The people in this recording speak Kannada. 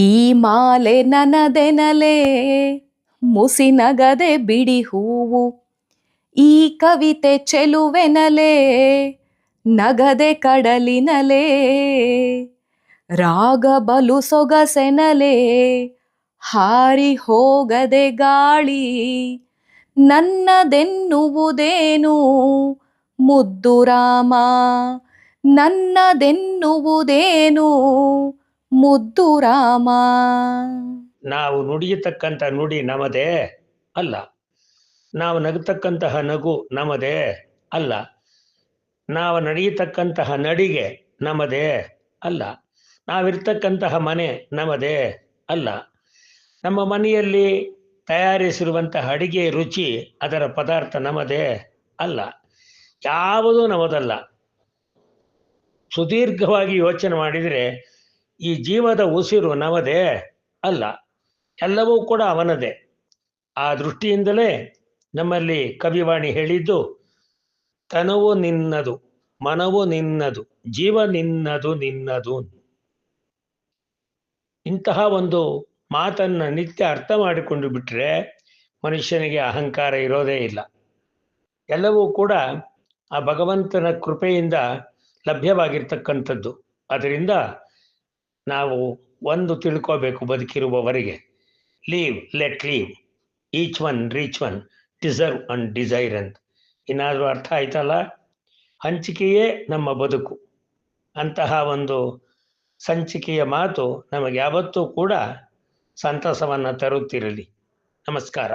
ಈ ಮಾಲೆ ನನದೆನಲೆ? ಮುಸಿನಗದೆ ಬಿಡಿ ಹೂವು. ಈ ಕವಿತೆ ಚೆಲುವೆನಲೆ? ನಗದೆ ಕಡಲಿನಲೆ? ರಾಗ ಬಲು ಸೊಗಸೆನಲೆ? ಹಾರಿ ಹೋಗದೆ ಗಾಳಿ ನನ್ನದೆನ್ನುವುದೇನು? ಮುದ್ದು ರಾಮ, ನನ್ನದೆನ್ನುವುದೇನು? ಮುದ್ದು ರಾಮ. ನಾವು ನುಡಿಯತಕ್ಕಂಥ ನುಡಿ ನಮದೇ ಅಲ್ಲ. ನಾವು ನಗತಕ್ಕಂತಹ ನಗು ನಮದೇ ಅಲ್ಲ. ನಾವು ನಡೆಯತಕ್ಕಂತಹ ನಡಿಗೆ ನಮದೇ ಅಲ್ಲ. ನಾವಿರ್ತಕ್ಕಂತಹ ಮನೆ ನಮದೇ ಅಲ್ಲ. ನಮ್ಮ ಮನೆಯಲ್ಲಿ ತಯಾರಿಸಿರುವಂತಹ ಅಡಿಗೆ ರುಚಿ, ಅದರ ಪದಾರ್ಥ ನಮದೇ ಅಲ್ಲ. ಯಾವುದೂ ನಮದಲ್ಲ. ಸುದೀರ್ಘವಾಗಿ ಯೋಚನೆ ಮಾಡಿದರೆ ಈ ಜೀವದ ಉಸಿರು ನವದೇ ಅಲ್ಲ, ಎಲ್ಲವೂ ಕೂಡ ಅವನದೇ. ಆ ದೃಷ್ಟಿಯಿಂದಲೇ ನಮ್ಮಲ್ಲಿ ಕವಿವಾಣಿ ಹೇಳಿದ್ದು, ತನವು ನಿನ್ನದು, ಮನವು ನಿನ್ನದು, ಜೀವ ನಿನ್ನದು ನಿನ್ನದು. ಇಂತಹ ಒಂದು ಮಾತನ್ನ ನಿತ್ಯ ಅರ್ಥ ಮಾಡಿಕೊಂಡು ಬಿಟ್ಟರೆ ಮನುಷ್ಯನಿಗೆ ಅಹಂಕಾರ ಇರೋದೇ ಇಲ್ಲ. ಎಲ್ಲವೂ ಕೂಡ ಆ ಭಗವಂತನ ಕೃಪೆಯಿಂದ ಲಭ್ಯವಾಗಿರ್ತಕ್ಕಂಥದ್ದು. ಅದರಿಂದ ನಾವು ಒಂದು ತಿಳ್ಕೋಬೇಕು ಬದುಕಿರುವವರೆಗೆ. Live let live each one reach one deserve and desire ಅಂತ. ಏನಾದರೂ ಅರ್ಥ ಆಯ್ತಲ್ಲ? ಹಂಚಿಕೆಯೇ ನಮ್ಮ ಬದುಕು. ಅಂತಹ ಒಂದು ಸಂಚಿಕೆಯ ಮಾತು ನಮಗೆ ಯಾವತ್ತೂ ಕೂಡ ಸಂತಸವನ್ನು ತರುತ್ತಿರಲಿ. ನಮಸ್ಕಾರ.